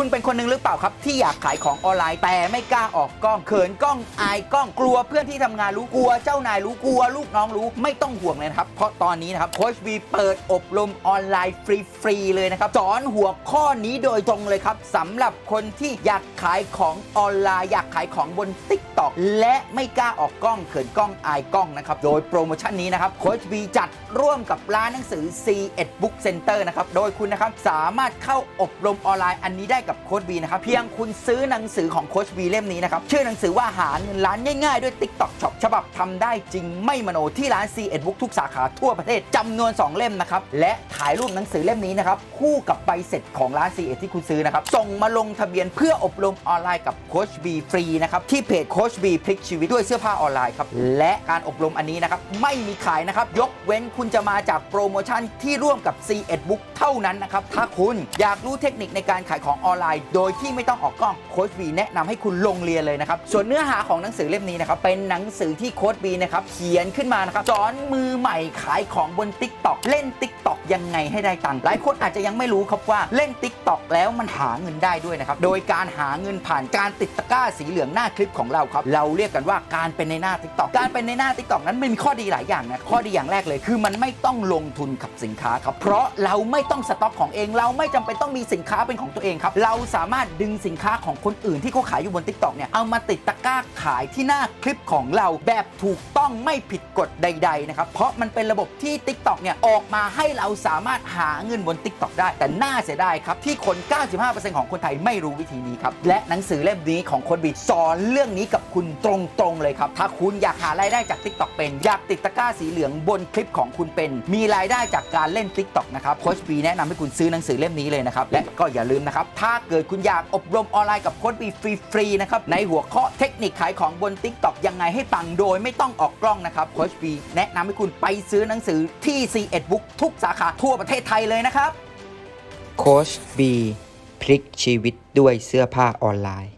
คุณเป็นคนหนึ่งหรือเปล่าครับ ที่อยากขายของออนไลน์แต่ไม่กล้าออกกล้องเขินกล้องอายกล้องกลัวเพื่อนที่ทำงานรู้กลัว เจ้านายรู้กลัว ลูกน้องรู้ไม่ต้องห่วงเลยนะครับ เพราะตอนนี้นะครับโค้ชวีเปิดอบรมออนไลน์ฟรีๆเลยนะครับสอนหัวข้อนี้โดยตรงเลยครับสำหรับคนที่อยากขายของออนไลน์อยากขายของบน Tik t o อกและไม่กล้าออกกล้องเขินกล้องอายกล้องนะครับโดยโปรโมชั่นนี้นะครับโค้ชวีจัดร่วมกับร้านหนังสือ C1 Book Center นะครับโดยคุณนะครับสามารถเข้าอบรมออนไลน์อันนี้ได้กับโค้ชวีนะครับ เพียงคุณซื้อหนังสือของโค้ชวีเล่มนี้นะครับ ชื่อหนังสือว่าหาเงินล้านง่ายๆ ด้วย TikTok Shop ฉบับทำได้จริงไม่มโนที่ร้าน C1 Book ทุกสาขาทั่วประเทศจำนวน 2 เล่มนะครับ และถ่ายรูปหนังสือเล่มนี้นะครับ คู่กับใบเสร็จของร้าน C1 ที่คุณซื้อนะครับ ส่งมาลงทะเบียนเพื่ออบรมออนไลน์กับโค้ชวีฟรีนะครับที่เพจโค้ชวีพลิกชีวิตด้วยเสื้อผ้าออนไลน์ครับและการอบรมอันนี้นะครับไม่มีขายนะครับยกเว้นคุณจะมาจากโปรโมชั่นที่ร่วมกับ C1 Book เท่านั้นนะครับถ้าคุณอยากรู้เทคนิคในการขายของออนไลน์ โดยที่ไม่ต้องออกกล้องโค้ชวีแนะนำให้คุณลงเรียนเลยนะครับ ส่วนเนื้อหาของหนังสือเล่มนี้นะครับ เป็นหนังสือที่โค้ชวีนะครับเขียนขึ้นมานะครับสอนมือใหม่ขายของบน Tik t o อกเล่น Tik t o อกยังไงให้ได้ตังค์หลายคนอาจจะยังไม่รู้ครับว่าเล่น Tik t o อกแล้วมันหาเงินได้ด้วยนะครับโดยการหาเงินผ่านการติดตะกร้าสีเหลืองหน้าคลิปของเราครับเราเรียกกันว่าการเป็นในหน้า Tik t o อกการเป็นในหน้า Tik t o อกนั้นมันมีข้อดีหลายอย่างนะข้อดีอย่างแรกเลยคือมันไม่ต้องลงทุนกับสินค้าครับเพราะเราไม่ต้องสต็อกของเองเราไม่จำเป็นต้องมีสินค้าเป็นของตัวเองครับเราสามารถดึงสินค้าของคนอื่นที่เขาขายอยู่บน Tik t o อกเนี่ยเอามาติดตะกร้าขายที่หน้าคลิปของเราแบบถูกต้องไม่ผิดกฎใด ๆ นะครับ เพราะมันเป็นระบบที่ Tik t o อกเนี่ยออกมาให้เราสามารถหาเงินบน Tik t o อกได้ แต่น่าเสียดายครับ ที่คน 95%ของคนไทยไม่รู้วิธีนี้ครับ และหนังสือเล่มนี้ของคนบีสอนเรื่องนี้กับคุณตรงๆเลยครับถ้าคุณอยากหารายได้จาก Tik t o อกเป็นอยากติดตะกร้าสีเหลืองบนคลิปของคุณเป็น มีรายได้จากการเล่น Tik t o อกนะครับโค้ชบีแนะนำให้คุณซื้อหนังสือเล่มนี้เลยนะครับและก็อย่าลืมนะครับถ้าเกิดคุณอยากอบรมออนไลน์กับโค้ชบีฟรีๆนะครับในหัวข้อเทคนิคขายของบน Tik t o อกยังไงให้ปังโดยไม่ต้องออกกล้องนะครับโค้ชบีแนะนำให้คุณไปซื้อหนังสือที่ C1 Book ทุกสาขาทั่วประเทศไทยเลยนะครับ โค้ชบีพลิกชีวิตด้วยเสื้อผ้าออนไลน์